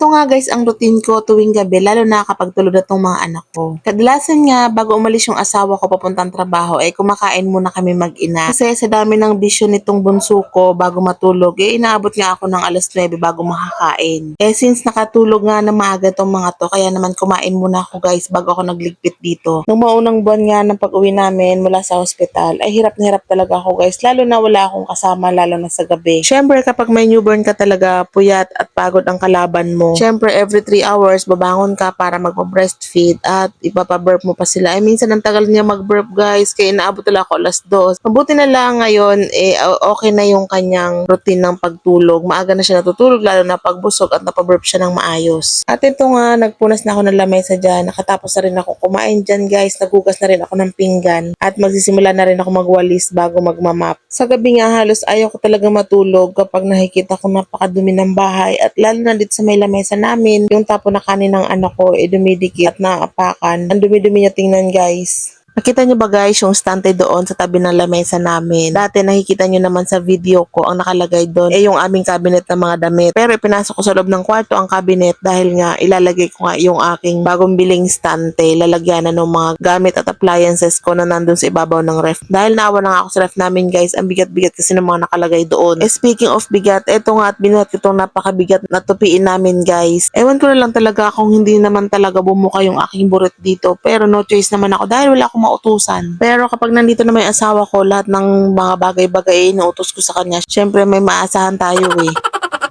ito nga guys ang routine ko tuwing gabi lalo na kapag tulog na tong mga anak ko. Kadalasan nga bago umalis yung asawa ko papuntang trabaho ay kumakain muna kami mag-ina. Kasi sa dami ng bisyo nitong bunso ko bago matulog eh inaabot nga ako ng alas 9 bago makakain. Eh since nakatulog nga na maaga tong mga to kaya naman kumain muna ako guys bago ako nagligpit dito. Nung maunang buwan nga ng pag-uwi namin mula sa hospital ay hirap na hirap talaga ako guys lalo na wala akong kasama lalo na sa gabi. Syempre kapag may newborn ka talaga puyat at pagod ang kalaban mo. Syempre every 3 hours babangon ka para magpa-breastfeed at ipapaburp mo pa sila. Ay minsan ang tagal niya mag-burp guys kaya inaabot talaga ako alas 2. Mabuti na lang ngayon eh okay na yung kanyang routine ng pagtulog. Maaga na siya natutulog lalo na pagbusog at napaburp siya ng maayos. At ito nga nagpunas na ako ng lamesa dyan. Nakatapos na rin ako kumain dyan guys. Nagugas na rin ako ng pinggan at magsisimula na rin ako magwalis bago magmamap. Sa gabi nga halos ayaw ko talaga matulog kapag nakikita ko napakadumi ng bahay at lalo na dito sa may lamesa namin, yung tapo na kanin ng anak ko eh dumidikit at naapakan. Ang dumi-dumi niya tingnan guys. Nakita niyo ba guys yung stante doon sa tabi ng lamesa namin? Dati nakikita niyo naman sa video ko ang nakalagay doon eh yung aming cabinet ng mga damit. Pero ipinasok ko sa loob ng kwarto ang cabinet dahil nga ilalagay ko nga yung aking bagong biling stante. Lalagyanan ng mga gamit at appliances ko na nandun sa ibabaw ng ref. Dahil naawa na nga ako sa ref namin guys, ang bigat-bigat kasi ng mga nakalagay doon. Eh speaking of bigat, eto nga at binuhat itong napakabigat na tupiin namin guys. Ewan ko na lang talaga kung hindi naman talaga bumuka yung aking burit dito. Pero no choice naman ako dahil wala akong mautusan. Pero kapag nandito na may asawa ko, lahat ng mga bagay-bagay inuutos ko sa kanya. Syempre may maasahan tayo eh.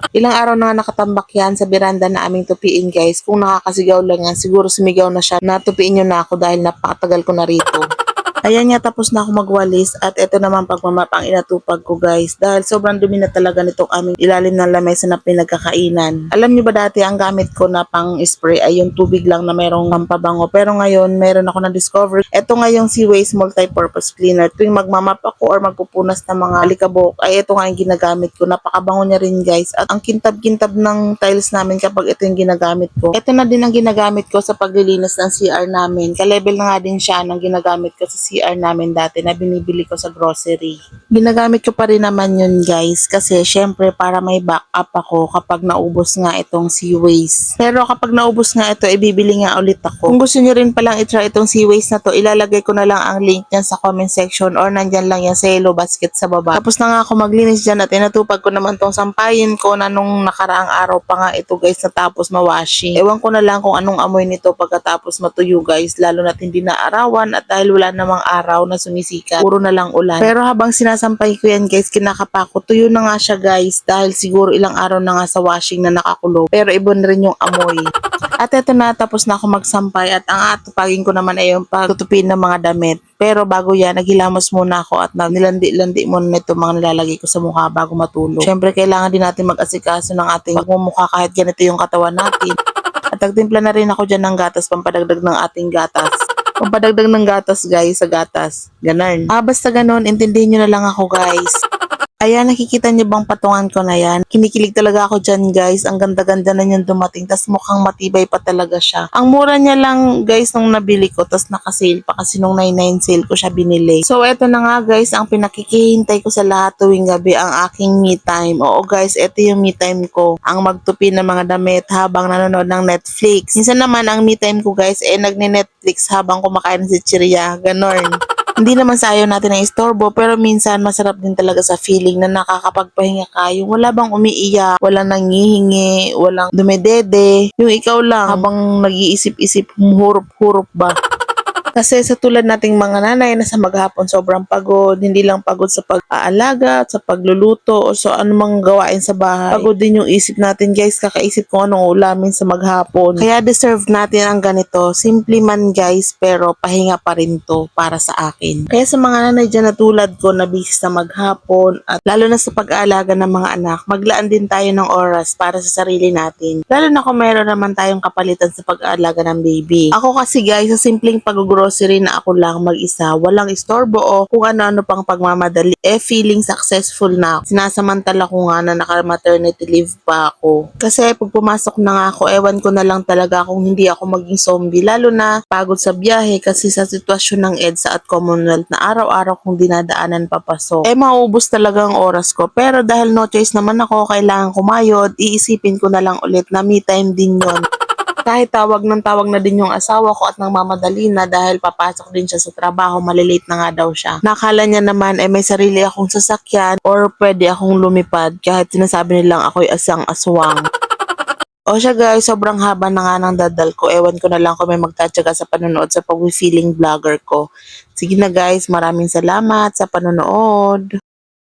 Ilang araw na nakatambak yan sa beranda na aming tupiin guys. Kung nakakasigaw lang yan, siguro sumigaw na siya na tupiin nyo na ako dahil napakatagal ko na rito. Ayan nga, tapos na ako magwalis at ito naman pagmamap ang inatupag ko guys dahil sobrang dumi na talaga nitong aming ilalim ng lamesa na pinagkakainan. Alam niyo ba dati ang gamit ko na pang spray ay yung tubig lang na mayroong pampabango pero ngayon meron ako na discover. Ito nga yung Seaways Multi-Purpose Cleaner. Tuwing magmamap ako or magpupunas ng mga alikabok ay ito nga yung ginagamit ko. Napakabango niya rin guys at ang kintab-kintab ng tiles namin kapag ito yung ginagamit ko. Ito na din ang ginagamit ko sa paglilinis ng CR namin. Ka-level na nga din siya ng ginagamit ko sa CR namin dati na binibili ko sa grocery. Ginagamit ko pa rin naman yun guys kasi syempre para may backup ako kapag naubos nga itong Seaways. Pero kapag naubos nga ito, ibibili nga ulit ako. Kung gusto nyo rin palang itry itong Seaways na to, ilalagay ko na lang ang link niyan sa comment section or nandyan lang yan sa yellow basket sa baba. Tapos na nga ako maglinis dyan at inatupag ko naman tong sampayin ko na nung nakaraang araw pa nga ito guys natapos mawashi. Ewan ko na lang kung anong amoy nito pagkatapos matuyo guys lalo na't hindi na arawan at dahil wala namang araw na sumisika, puro na lang ulan. Pero habang sinasampay ko yan guys, kinakapako, tuyo na nga siya guys dahil siguro ilang araw na nga sa washing na nakakulo. Pero iba na rin yung amoy. At eto na, tapos na ako magsampay at ang atupagin ko naman ay yung pagtutupin ng mga damit. Pero bago yan, naghilamos muna ako at nilandi-landi muna nito mga nilalagay ko sa mukha bago matulog. Siyempre, kailangan din natin mag-asikaso ng ating pagmumukha kahit ganito yung katawan natin. At nagtimpla na rin ako dyan ng gatas, pampadagdag ng ating gatas. Pampadagdag ng gatas, guys, sa gatas. Ganun. Ah, basta ganun, intindihin nyo na lang ako, guys. Ayan, nakikita niyo bang patungan ko na yan? Kinikilig talaga ako dyan, guys. Ang ganda-ganda na niyan dumating. tas mukhang matibay pa talaga siya. Ang mura niya lang, guys, nung nabili ko. tas naka-sale pa kasi nung 99 sale ko siya binili. So, eto na nga, guys, ang pinakikihintay ko sa lahat tuwing gabi ang aking me time. Oo, guys, eto yung me time ko. Ang magtupi ng mga damit habang nanonood ng Netflix. Minsan naman, ang me time ko, guys, eh, nagne-Netflix habang kumakain si Chiria. Ganon. Hindi naman sa ayaw natin ng istorbo, pero minsan masarap din talaga sa feeling na nakakapagpahinga ka. Yung wala bang umiiyak, walang nangihingi, walang dumedede. Yung ikaw lang habang nag-iisip-isip, humuhurup-hurup ba. Kasi sa tulad nating mga nanay na sa maghapon sobrang pagod, hindi lang pagod sa pag-aalaga, sa pagluluto, o sa anumang gawain sa bahay. Pagod din yung isip natin guys, kakaisip kung anong ulamin sa maghapon. Kaya deserve natin ang ganito. Simple man guys, pero pahinga pa rin to para sa akin. Kaya sa mga nanay dyan na tulad ko na busy sa maghapon at lalo na sa pag-aalaga ng mga anak, maglaan din tayo ng oras para sa sarili natin. Lalo na kung meron naman tayong kapalitan sa pag-aalaga ng baby. Ako kasi guys, sa simpleng pag nag-grocery na ako lang mag-isa, walang istorbo o kung ano-ano pang pagmamadali, eh feeling successful na ako. Sinasamantala ko nga na naka-maternity leave pa ako. Kasi pag pumasok na nga ako, ewan ko na lang talaga kung hindi ako maging zombie. Lalo na pagod sa biyahe kasi sa sitwasyon ng EDSA at Commonwealth na araw-araw kong dinadaanan papasok. Eh maubos talaga ang oras ko. Pero dahil no choice naman ako, kailangan kumayod, iisipin ko na lang ulit na me time din yon kahit tawag ng tawag na din yung asawa ko at nang mamadali na dahil papasok din siya sa trabaho, malilate na nga daw siya. Nakala niya naman eh may sarili akong sasakyan or pwede akong lumipad kahit sinasabi nilang ako'y asang aswang. O siya guys, sobrang haba na nga ng dadal ko. Ewan ko na lang kung may magtatsaga sa panonood sa pag-feeling vlogger ko. Sige na guys, maraming salamat sa panonood.